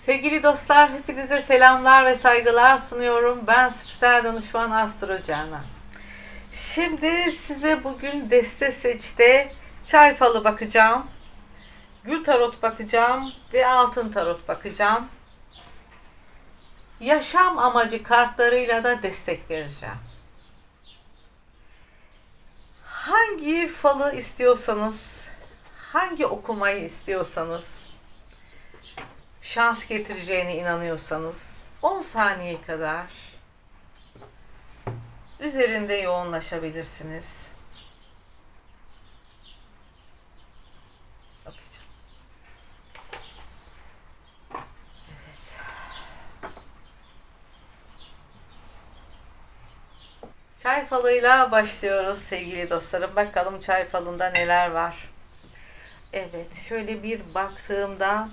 Sevgili dostlar, hepinize selamlar ve saygılar sunuyorum. Ben spiritüel danışman Astro Canan. Şimdi size bugün Deste Seç'te çay falı bakacağım. Gül tarot bakacağım ve altın tarot bakacağım. Yaşam amacı kartlarıyla da destek vereceğim. Hangi falı istiyorsanız, hangi okumayı istiyorsanız, şans getireceğine inanıyorsanız 10 saniye kadar üzerinde yoğunlaşabilirsiniz. Bakacağım. Evet. Çay falıyla başlıyoruz sevgili dostlarım. Bakalım çay falında neler var. Evet, şöyle bir baktığımda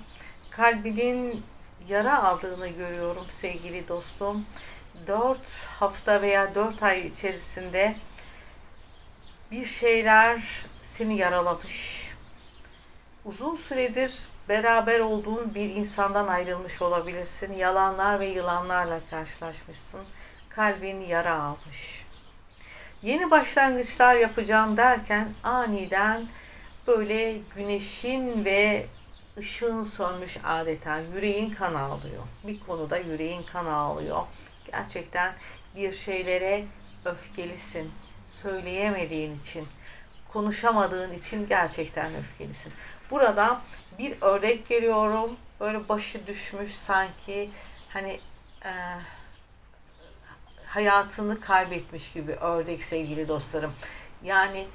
kalbinin yara aldığını görüyorum sevgili dostum. 4 hafta veya 4 ay içerisinde bir şeyler seni yaralamış. Uzun süredir beraber olduğun bir insandan ayrılmış olabilirsin. Yalanlar ve yılanlarla karşılaşmışsın. Kalbin yara almış. Yeni başlangıçlar yapacağım derken aniden böyle güneşin ve ışığın sönmüş adeta yüreğin kan ağlıyor. Bir konuda yüreğin kan ağlıyor. Gerçekten bir şeylere öfkelisin. Söyleyemediğin için, konuşamadığın için gerçekten öfkelisin. Burada bir ördek görüyorum. Böyle başı düşmüş sanki hani e, hayatını kaybetmiş gibi ördek sevgili dostlarım. Yani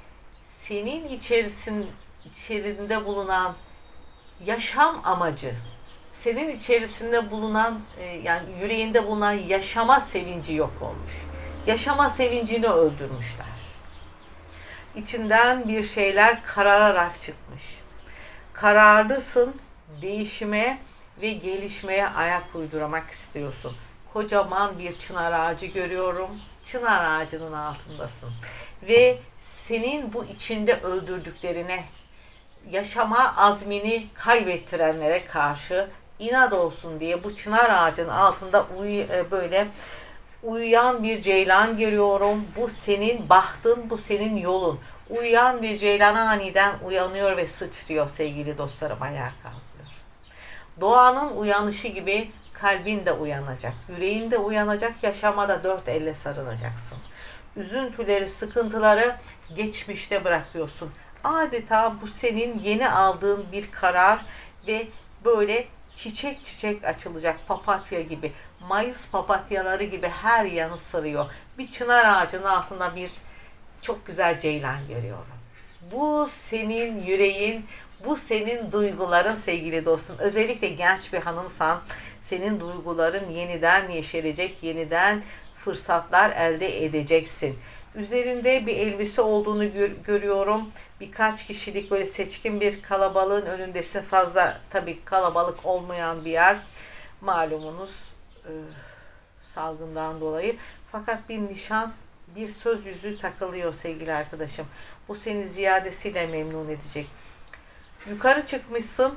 senin içerisin içerisinde bulunan yaşam amacı, senin içerisinde bulunan e, yani yüreğinde bulunan yaşama sevinci yok olmuş. Yaşama sevincini öldürmüşler. İçinden bir şeyler karararak çıkmış. Kararlısın, değişime ve gelişmeye ayak uydurmak istiyorsun. Kocaman bir çınar ağacı görüyorum. Çınar ağacının altındasın. Ve senin bu içinde öldürdüklerine yaşama azmini kaybettirenlere karşı inat olsun diye bu çınar ağacının altında uy e, böyle uyuyan bir ceylan görüyorum. Bu senin bahtın, bu senin yolun. Uyuyan bir ceylan aniden uyanıyor ve sıçrıyor sevgili dostlarım ayağa kalkıyor. Doğanın uyanışı gibi kalbin de uyanacak, yüreğin de uyanacak, yaşama da dört elle sarılacaksın. Üzüntüleri, sıkıntıları geçmişte bırakıyorsun adeta bu senin yeni aldığın bir karar ve böyle çiçek çiçek açılacak papatya gibi, mayıs papatyaları gibi her yanı sarıyor. Bir çınar ağacının altında bir çok güzel ceylan görüyorum. Bu senin yüreğin, bu senin duyguların sevgili dostum. Özellikle genç bir hanımsan senin duyguların yeniden yeşerecek, yeniden fırsatlar elde edeceksin üzerinde bir elbise olduğunu gör, görüyorum. Birkaç kişilik böyle seçkin bir kalabalığın önündesin. Fazla tabii kalabalık olmayan bir yer. Malumunuz e, salgından dolayı. Fakat bir nişan, bir söz yüzüğü takılıyor sevgili arkadaşım. Bu seni ziyadesiyle memnun edecek. Yukarı çıkmışsın.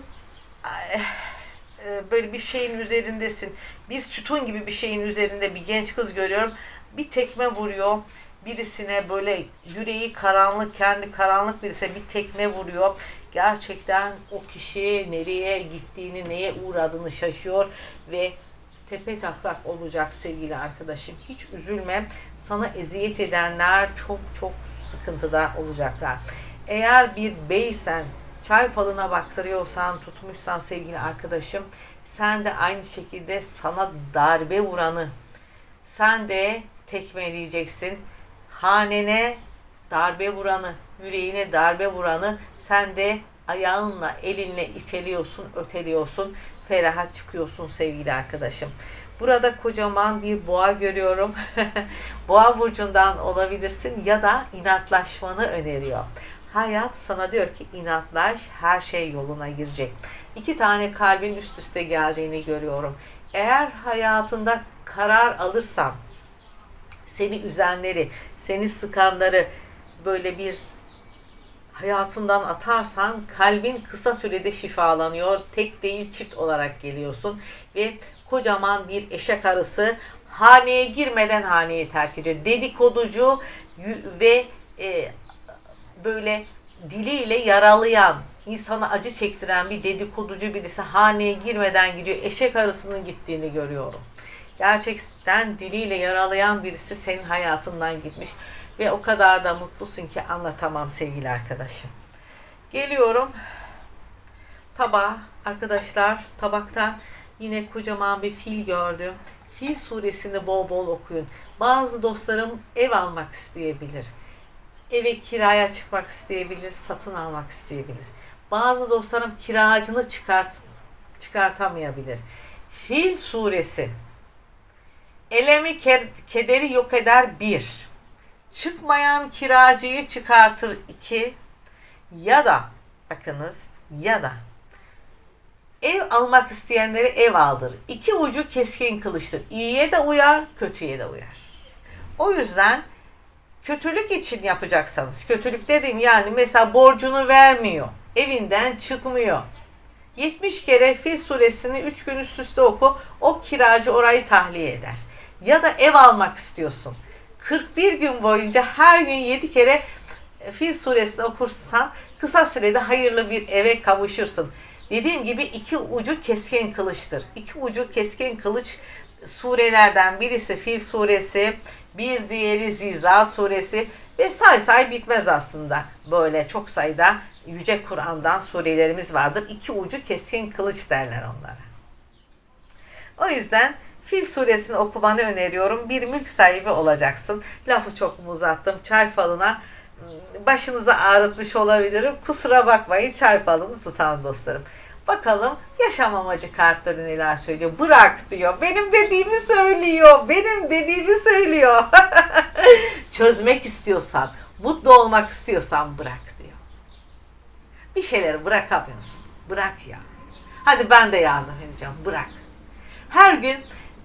Böyle bir şeyin üzerindesin. Bir sütun gibi bir şeyin üzerinde bir genç kız görüyorum. Bir tekme vuruyor birisine böyle yüreği karanlık, kendi karanlık birisine bir tekme vuruyor. Gerçekten o kişi nereye gittiğini, neye uğradığını şaşıyor ve tepe taklak olacak sevgili arkadaşım. Hiç üzülme. Sana eziyet edenler çok çok sıkıntıda olacaklar. Eğer bir beysen, çay falına baktırıyorsan, tutmuşsan sevgili arkadaşım, sen de aynı şekilde sana darbe vuranı, sen de tekmeleyeceksin hanene darbe vuranı, yüreğine darbe vuranı sen de ayağınla, elinle iteliyorsun, öteliyorsun, feraha çıkıyorsun sevgili arkadaşım. Burada kocaman bir boğa görüyorum. boğa burcundan olabilirsin ya da inatlaşmanı öneriyor. Hayat sana diyor ki inatlaş, her şey yoluna girecek. İki tane kalbin üst üste geldiğini görüyorum. Eğer hayatında karar alırsan, seni üzenleri, seni sıkanları böyle bir hayatından atarsan kalbin kısa sürede şifalanıyor. Tek değil çift olarak geliyorsun ve kocaman bir eşek arısı haneye girmeden haneyi terk ediyor. Dedikoducu ve e, böyle diliyle yaralayan, insana acı çektiren bir dedikoducu birisi haneye girmeden gidiyor. Eşek arısının gittiğini görüyorum. Gerçekten diliyle yaralayan birisi senin hayatından gitmiş ve o kadar da mutlusun ki anlatamam sevgili arkadaşım. Geliyorum tabağa arkadaşlar tabakta yine kocaman bir fil gördüm. Fil suresini bol bol okuyun. Bazı dostlarım ev almak isteyebilir. Eve kiraya çıkmak isteyebilir, satın almak isteyebilir. Bazı dostlarım kiracını çıkart çıkartamayabilir. Fil suresi elemi ke- kederi yok eder bir. Çıkmayan kiracıyı çıkartır iki. Ya da bakınız ya da ev almak isteyenlere ev aldır. İki ucu keskin kılıçtır. İyiye de uyar, kötüye de uyar. O yüzden kötülük için yapacaksanız, kötülük dediğim yani mesela borcunu vermiyor, evinden çıkmıyor. 70 kere Fil suresini 3 gün üst üste oku, o kiracı orayı tahliye eder. Ya da ev almak istiyorsun. 41 gün boyunca her gün 7 kere Fil suresini okursan kısa sürede hayırlı bir eve kavuşursun. Dediğim gibi iki ucu keskin kılıçtır. İki ucu keskin kılıç surelerden birisi Fil suresi, bir diğeri Ziza suresi ve say say bitmez aslında. Böyle çok sayıda Yüce Kur'an'dan surelerimiz vardır. İki ucu keskin kılıç derler onlara. O yüzden Fil suresini okumanı öneriyorum. Bir mülk sahibi olacaksın. Lafı çok mu uzattım? Çay falına ım, başınızı ağrıtmış olabilirim. Kusura bakmayın çay falını tutan dostlarım. Bakalım yaşam amacı kartları neler söylüyor. Bırak diyor. Benim dediğimi söylüyor. Benim dediğimi söylüyor. Çözmek istiyorsan, mutlu olmak istiyorsan bırak diyor. Bir şeyleri bırakamıyorsun. Bırak ya. Hadi ben de yardım edeceğim. Bırak. Her gün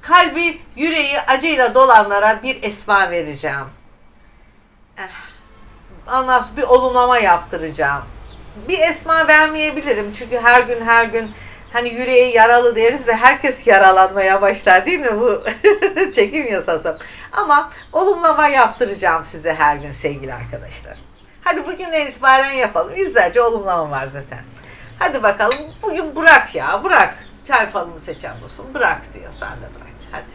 kalbi, yüreği acıyla dolanlara bir esma vereceğim. Eh, bir olumlama yaptıracağım. Bir esma vermeyebilirim çünkü her gün her gün hani yüreği yaralı deriz de herkes yaralanmaya başlar değil mi bu çekim yasası. Ama olumlama yaptıracağım size her gün sevgili arkadaşlar. Hadi bugünden itibaren yapalım. Yüzlerce olumlama var zaten. Hadi bakalım bugün bırak ya bırak. Çay falını seçen olsun. Bırak diyor sen de bırak. Hadi.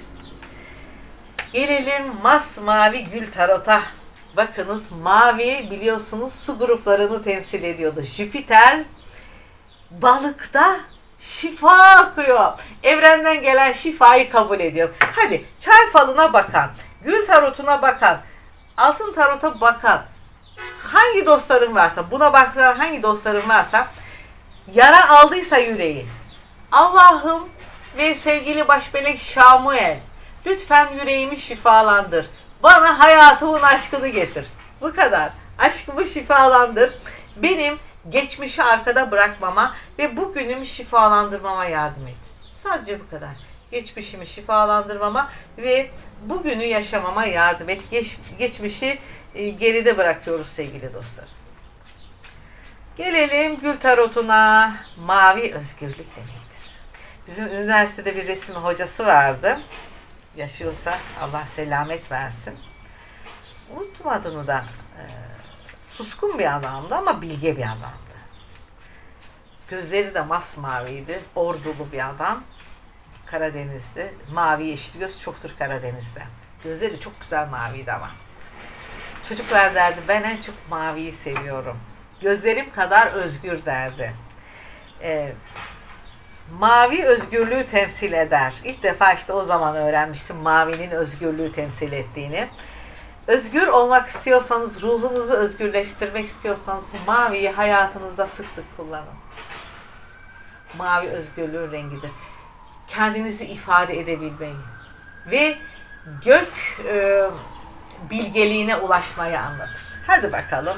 Gelelim masmavi gül tarota. Bakınız mavi biliyorsunuz su gruplarını temsil ediyordu. Jüpiter balıkta şifa akıyor. Evrenden gelen şifayı kabul ediyor. Hadi çay falına bakan, gül tarotuna bakan, altın tarota bakan hangi dostların varsa buna baktıran hangi dostların varsa yara aldıysa yüreği Allah'ım ve sevgili başmelek Şamuel lütfen yüreğimi şifalandır. Bana hayatımın aşkını getir. Bu kadar. Aşkımı şifalandır. Benim geçmişi arkada bırakmama ve bugünümü şifalandırmama yardım et. Sadece bu kadar. Geçmişimi şifalandırmama ve bugünü yaşamama yardım et. Geç, geçmişi e, geride bırakıyoruz sevgili dostlar. Gelelim gül tarotuna. Mavi özgürlük demektir. Bizim üniversitede bir resim hocası vardı. Yaşıyorsa Allah selamet versin. Unuttum adını da. Ee, suskun bir adamdı ama bilge bir adamdı. Gözleri de masmaviydi. Ordulu bir adam. Karadeniz'de. Mavi yeşil göz çoktur Karadeniz'de. Gözleri çok güzel maviydi ama. Çocuklar derdi ben en çok maviyi seviyorum. Gözlerim kadar özgür derdi. Ee, mavi özgürlüğü temsil eder. İlk defa işte o zaman öğrenmiştim mavinin özgürlüğü temsil ettiğini. Özgür olmak istiyorsanız, ruhunuzu özgürleştirmek istiyorsanız maviyi hayatınızda sık sık kullanın. Mavi özgürlüğün rengidir. Kendinizi ifade edebilmeyi ve gök e, bilgeliğine ulaşmayı anlatır. Hadi bakalım.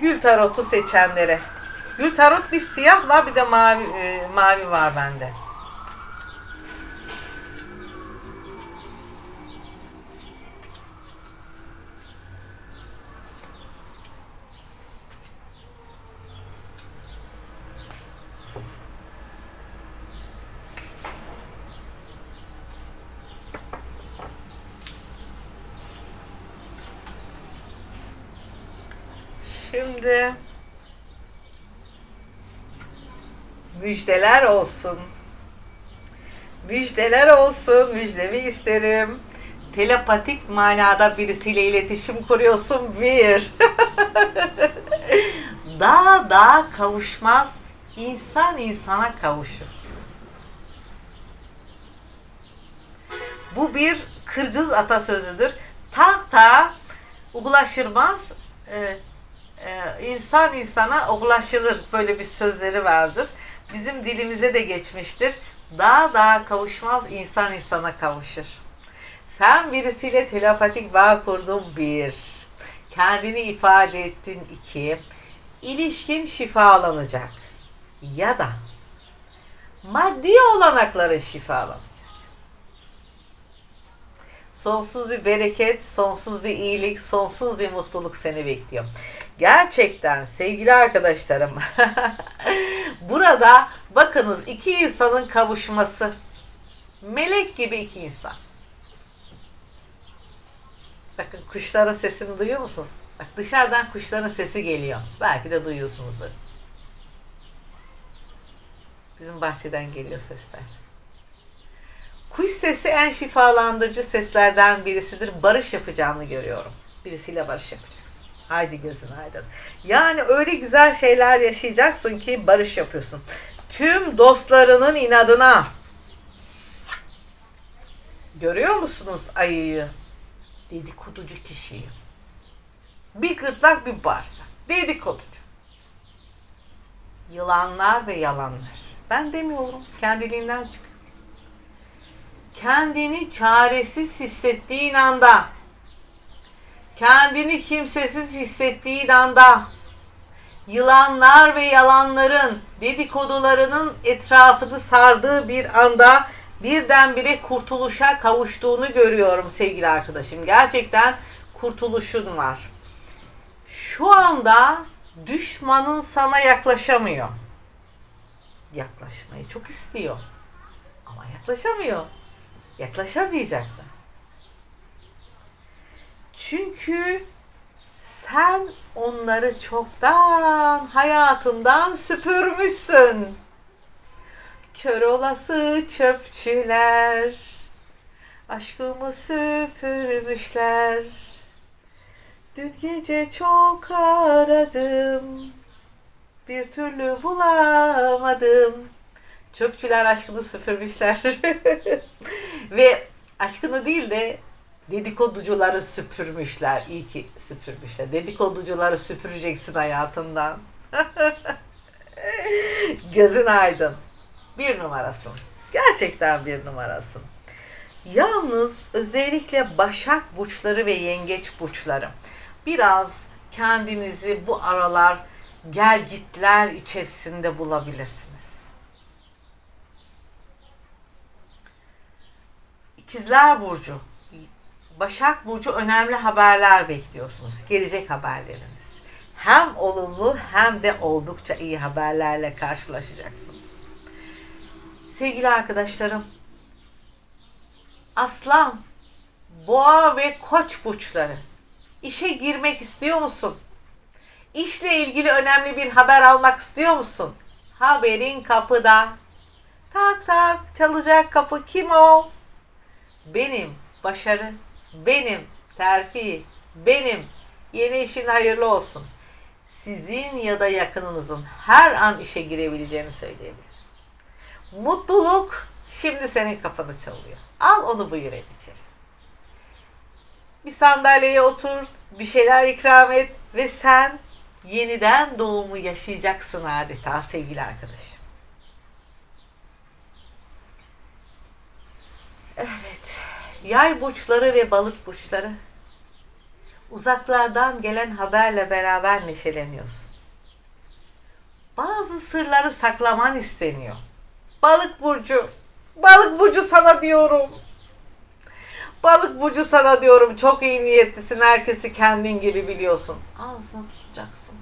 Gül tarotu seçenlere. Gül tarot bir siyah var bir de mavi, e, mavi var bende. Şimdi müjdeler olsun. Müjdeler olsun. Müjdemi isterim. Telepatik manada birisiyle iletişim kuruyorsun. Bir. Dağ dağa kavuşmaz. insan insana kavuşur. Bu bir Kırgız atasözüdür. Tak ta ulaşılmaz e, e, insan insana ulaşılır böyle bir sözleri vardır. Bizim dilimize de geçmiştir. Dağ dağa kavuşmaz, insan insana kavuşur. Sen birisiyle telepatik bağ kurdun bir. Kendini ifade ettin iki. İlişkin şifalanacak. Ya da maddi olanakların şifalanacak. Sonsuz bir bereket, sonsuz bir iyilik, sonsuz bir mutluluk seni bekliyor. Gerçekten sevgili arkadaşlarım burada bakınız iki insanın kavuşması melek gibi iki insan. Bakın kuşların sesini duyuyor musunuz? Bak dışarıdan kuşların sesi geliyor. Belki de duyuyorsunuzdur. Bizim bahçeden geliyor sesler. Kuş sesi en şifalandırıcı seslerden birisidir. Barış yapacağını görüyorum. Birisiyle barış yapacaksın. Haydi gözün aydın. Yani öyle güzel şeyler yaşayacaksın ki barış yapıyorsun. Tüm dostlarının inadına. Görüyor musunuz ayıyı? Dedikoducu kişiyi. Bir gırtlak bir bağırsak. Dedikoducu. Yılanlar ve yalanlar. Ben demiyorum. Kendiliğinden çıkıyor kendini çaresiz hissettiğin anda, kendini kimsesiz hissettiğin anda, yılanlar ve yalanların dedikodularının etrafını sardığı bir anda birdenbire kurtuluşa kavuştuğunu görüyorum sevgili arkadaşım. Gerçekten kurtuluşun var. Şu anda düşmanın sana yaklaşamıyor. Yaklaşmayı çok istiyor. Ama yaklaşamıyor yaklaşamayacaklar. Çünkü sen onları çoktan hayatından süpürmüşsün. Kör olası çöpçüler aşkımı süpürmüşler. Dün gece çok aradım. Bir türlü bulamadım. Çöpçüler aşkını süpürmüşler. Ve aşkını değil de dedikoducuları süpürmüşler. İyi ki süpürmüşler. Dedikoducuları süpüreceksin hayatından. Gözün aydın. Bir numarasın. Gerçekten bir numarasın. Yalnız özellikle başak burçları ve yengeç burçları biraz kendinizi bu aralar gel gitler içerisinde bulabilirsiniz. İkizler Burcu, Başak Burcu önemli haberler bekliyorsunuz. Gelecek haberleriniz. Hem olumlu hem de oldukça iyi haberlerle karşılaşacaksınız. Sevgili arkadaşlarım, Aslan, Boğa ve Koç burçları işe girmek istiyor musun? İşle ilgili önemli bir haber almak istiyor musun? Haberin kapıda. Tak tak çalacak kapı kim o? benim başarı, benim terfi, benim yeni işin hayırlı olsun. Sizin ya da yakınınızın her an işe girebileceğini söyleyebilir. Mutluluk şimdi senin kapını çalıyor. Al onu buyur et içeri. Bir sandalyeye otur, bir şeyler ikram et ve sen yeniden doğumu yaşayacaksın adeta sevgili arkadaşım. Evet. Yay burçları ve balık burçları. Uzaklardan gelen haberle beraber neşeleniyorsun. Bazı sırları saklaman isteniyor. Balık burcu. Balık burcu sana diyorum. Balık burcu sana diyorum. Çok iyi niyetlisin. Herkesi kendin gibi biliyorsun. Ağzına tutacaksın.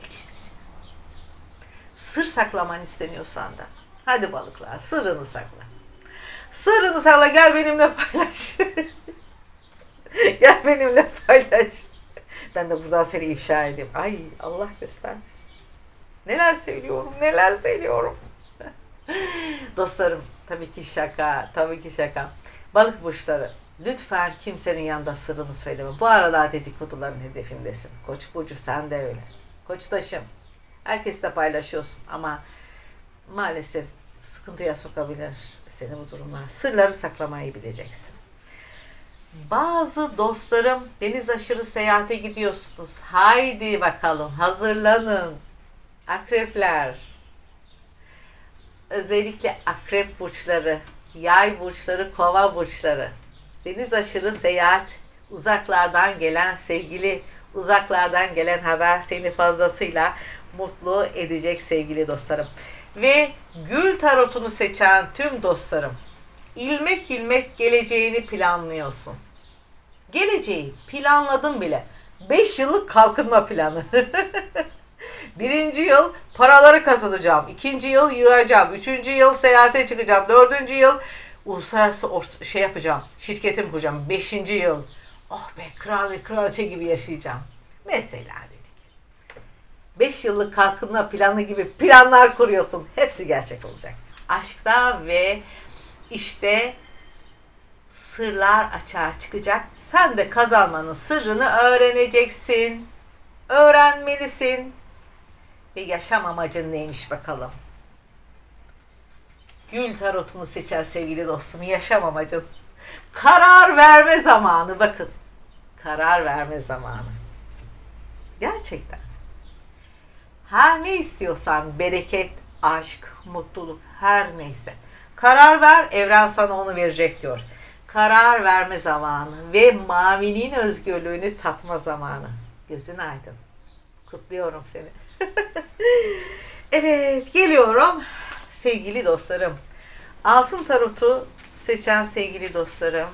Dikiş dikeceksin. Sır saklaman isteniyor senden. Hadi balıklar sırrını sakla. Sırrını sağla gel benimle paylaş. gel benimle paylaş. ben de buradan seni ifşa edeyim. Ay Allah göstermesin. Neler söylüyorum, neler söylüyorum. Dostlarım tabii ki şaka, tabii ki şaka. Balık burçları lütfen kimsenin yanında sırrını söyleme. Bu arada dedikoduların hedefindesin. Koç burcu sen de öyle. Koçtaşım. Herkesle paylaşıyorsun ama maalesef sıkıntıya sokabilir seni bu durumlar. Sırları saklamayı bileceksin. Bazı dostlarım deniz aşırı seyahate gidiyorsunuz. Haydi bakalım hazırlanın. Akrepler. Özellikle akrep burçları, yay burçları, kova burçları. Deniz aşırı seyahat, uzaklardan gelen sevgili, uzaklardan gelen haber seni fazlasıyla mutlu edecek sevgili dostlarım. Ve gül tarotunu seçen tüm dostlarım, ilmek ilmek geleceğini planlıyorsun. Geleceği planladım bile. 5 yıllık kalkınma planı. Birinci yıl paraları kazanacağım. ikinci yıl yığacağım. Üçüncü yıl seyahate çıkacağım. Dördüncü yıl uluslararası şey yapacağım. Şirketim kuracağım. Beşinci yıl oh be kral ve kraliçe gibi yaşayacağım. Mesela dedik. Beş yıllık kalkınma planı gibi planlar kuruyorsun. Hepsi gerçek olacak. Aşkta ve işte sırlar açığa çıkacak. Sen de kazanmanın sırrını öğreneceksin. Öğrenmelisin. Ve yaşam amacın neymiş bakalım. Gül tarotunu seçen sevgili dostum yaşam amacın. Karar verme zamanı bakın. Karar verme zamanı. Gerçekten. Her ne istiyorsan bereket, aşk, mutluluk her neyse. Karar ver evren sana onu verecek diyor. Karar verme zamanı ve mavinin özgürlüğünü tatma zamanı. Gözün aydın. Kutluyorum seni. evet geliyorum sevgili dostlarım. Altın tarotu seçen sevgili dostlarım.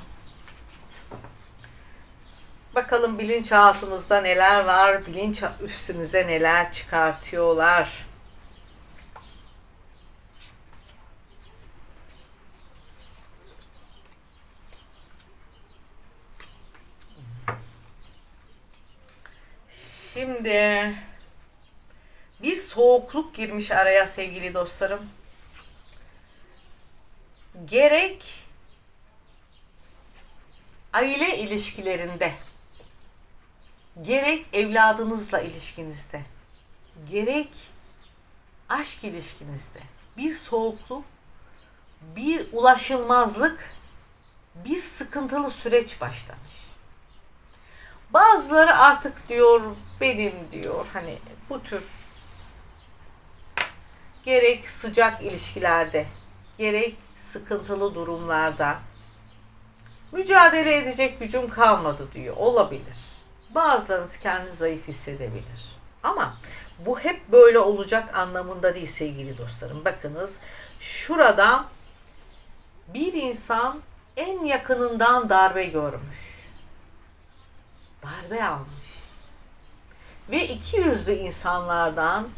Bakalım bilinçaltınızda neler var, bilinç üstünüze neler çıkartıyorlar. Şimdi bir soğukluk girmiş araya sevgili dostlarım. Gerek aile ilişkilerinde, gerek evladınızla ilişkinizde, gerek aşk ilişkinizde bir soğukluk, bir ulaşılmazlık, bir sıkıntılı süreç başlamış. Bazıları artık diyor benim diyor hani bu tür gerek sıcak ilişkilerde gerek sıkıntılı durumlarda mücadele edecek gücüm kalmadı diyor. Olabilir. Bazılarınız kendini zayıf hissedebilir. Ama bu hep böyle olacak anlamında değil sevgili dostlarım. Bakınız şurada bir insan en yakınından darbe görmüş. Darbe almış. Ve iki yüzlü insanlardan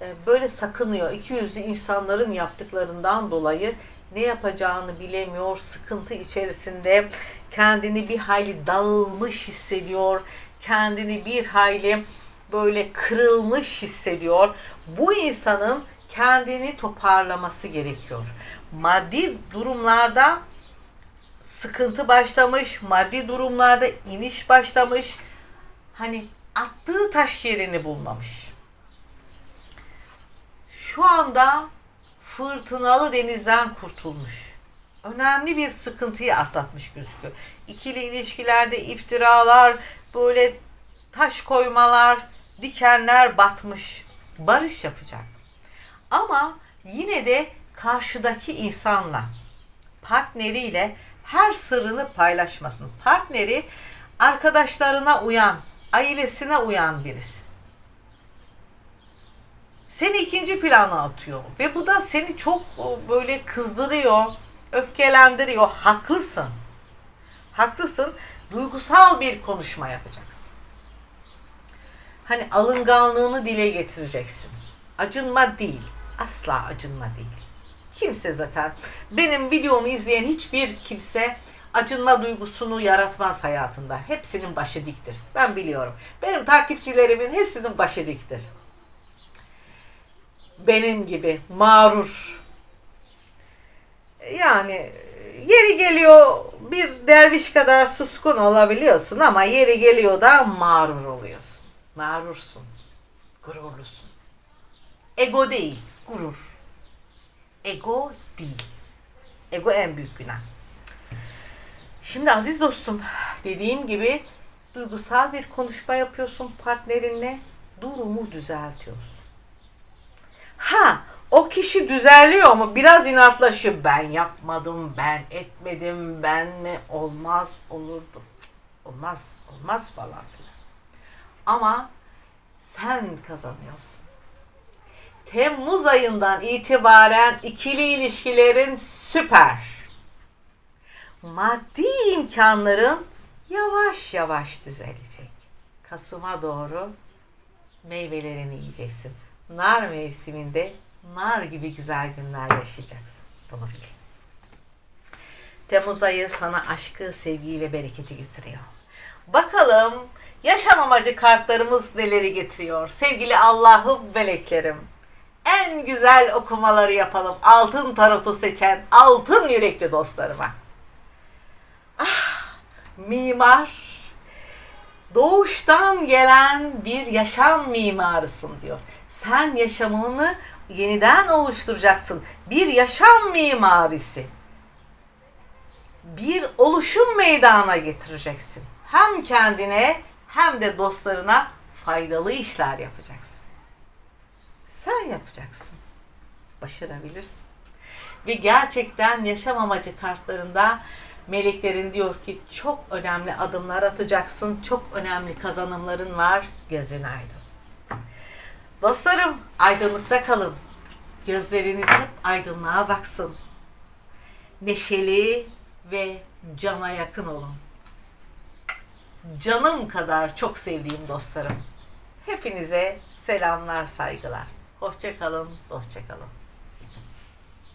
e, böyle sakınıyor. İki yüzlü insanların yaptıklarından dolayı ne yapacağını bilemiyor, sıkıntı içerisinde kendini bir hayli dağılmış hissediyor, kendini bir hayli böyle kırılmış hissediyor. Bu insanın kendini toparlaması gerekiyor. Maddi durumlarda sıkıntı başlamış, maddi durumlarda iniş başlamış. Hani attığı taş yerini bulmamış. Şu anda fırtınalı denizden kurtulmuş. Önemli bir sıkıntıyı atlatmış gözüküyor. İkili ilişkilerde iftiralar, böyle taş koymalar, dikenler batmış. Barış yapacak. Ama yine de karşıdaki insanla, partneriyle her sırrını paylaşmasın. Partneri arkadaşlarına uyan, ailesine uyan birisi. Seni ikinci plana atıyor ve bu da seni çok böyle kızdırıyor, öfkelendiriyor. Haklısın. Haklısın. Duygusal bir konuşma yapacaksın. Hani alınganlığını dile getireceksin. Acınma değil. Asla acınma değil. Kimse zaten benim videomu izleyen hiçbir kimse acınma duygusunu yaratmaz hayatında. Hepsinin başı diktir. Ben biliyorum. Benim takipçilerimin hepsinin başı diktir. Benim gibi mağrur. Yani yeri geliyor bir derviş kadar suskun olabiliyorsun ama yeri geliyor da mağrur oluyorsun. Mağrursun. Gururlusun. Ego değil, gurur. Ego değil. Ego en büyük günah. Şimdi aziz dostum, dediğim gibi duygusal bir konuşma yapıyorsun partnerinle, durumu düzeltiyorsun. Ha, o kişi düzeliyor mu? Biraz inatlaşıyor. Ben yapmadım, ben etmedim, ben mi? Olmaz, olurdu. Olmaz, olmaz falan filan. Ama sen kazanıyorsun. Temmuz ayından itibaren ikili ilişkilerin süper. Maddi imkanların yavaş yavaş düzelecek. Kasım'a doğru meyvelerini yiyeceksin. Nar mevsiminde nar gibi güzel günler yaşayacaksın. Bunu bil. Temmuz ayı sana aşkı, sevgiyi ve bereketi getiriyor. Bakalım yaşam amacı kartlarımız neleri getiriyor? Sevgili Allah'ım meleklerim. En güzel okumaları yapalım. Altın tarotu seçen altın yürekli dostlarıma. Ah, mimar doğuştan gelen bir yaşam mimarısın diyor. Sen yaşamını yeniden oluşturacaksın. Bir yaşam mimarisi. Bir oluşum meydana getireceksin. Hem kendine hem de dostlarına faydalı işler yapacaksın. Sen yapacaksın. Başarabilirsin. Ve gerçekten yaşam amacı kartlarında meleklerin diyor ki çok önemli adımlar atacaksın. Çok önemli kazanımların var. Gözün aydın. Dostlarım aydınlıkta kalın. Gözleriniz hep aydınlığa baksın. Neşeli ve cana yakın olun. Canım kadar çok sevdiğim dostlarım. Hepinize selamlar, saygılar. Hoşça kalın, hoşça kalın.